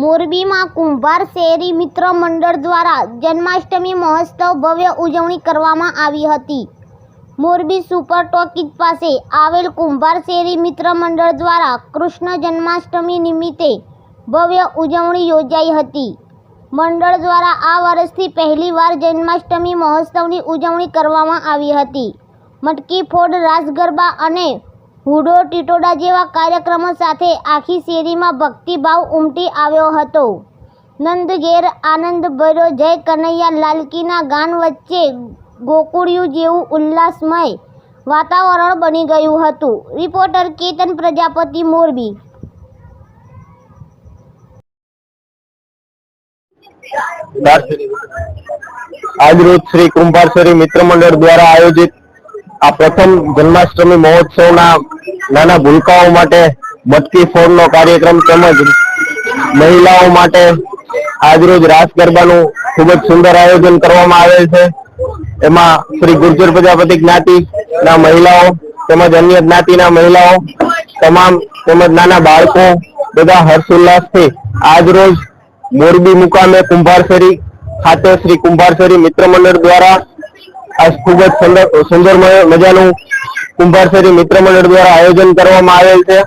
મોરબીમાં કુંભાર શેરી મિત્ર મંડળ દ્વારા જન્માષ્ટમી મહોત્સવ ભવ્ય ઉજવણી કરવામાં આવી હતી. મોરબી સુપર ટોકીજ પાસે આવેલ કુંભાર શેરી મિત્ર મંડળ દ્વારા કૃષ્ણ જન્માષ્ટમી નિમિત્તે ભવ્ય ઉજવણી યોજાઈ હતી. મંડળ દ્વારા આ વર્ષથી પહેલીવાર જન્માષ્ટમી મહોત્સવની ઉજવણી કરવામાં આવી હતી. મટકી ફોડ રાસ ગરબા અને હુડો ટિટોડા જેવા કાર્યક્રમો સાથે આખી શેરીમાં ભક્તિભાવ ઉમટી આવ્યો હતો. નંદ ઘેર આનંદ ભર્યો, જય કનૈયા લાલકીના ગાન વચ્ચે ગોકુળિયું જેવું ઉલ્લાસમય વાતાવરણ બની ગયું હતું. રિપોર્ટર કેતન પ્રજાપતિ મોરબી. આજરોજ શ્રી કુંભારસરી મિત્ર મંડળ દ્વારા આયોજિત આ પ્રથમ જન્માષ્ટમી મહોત્સવના નાના ભૂલકાઓ માટે મટકી ફોડનો કાર્યક્રમ તેમજ મહિલાઓ માટે આજરોજ રાસ ગરબાનું ખૂબ જ સુંદર આયોજન કરવામાં આવેલ છે. એમાં શ્રી ગુર્જર પ્રજાપતિ જ્ઞાતિના મહિલાઓ તેમજ અન્ય જ્ઞાતિના મહિલાઓ તમામ તેમજ નાના બાળકો બધા હર્ષોલ્લાસથી આજરોજ મોરબી મુકામે કુંભારસરી ખાતે શ્રી કુંભારસરી મિત્ર મંડળ દ્વારા આ ખૂબ જ સુંદર મજાનું કુંભારસરી મિત્ર મંડળ દ્વારા આયોજન કરવામાં આવેલ છે.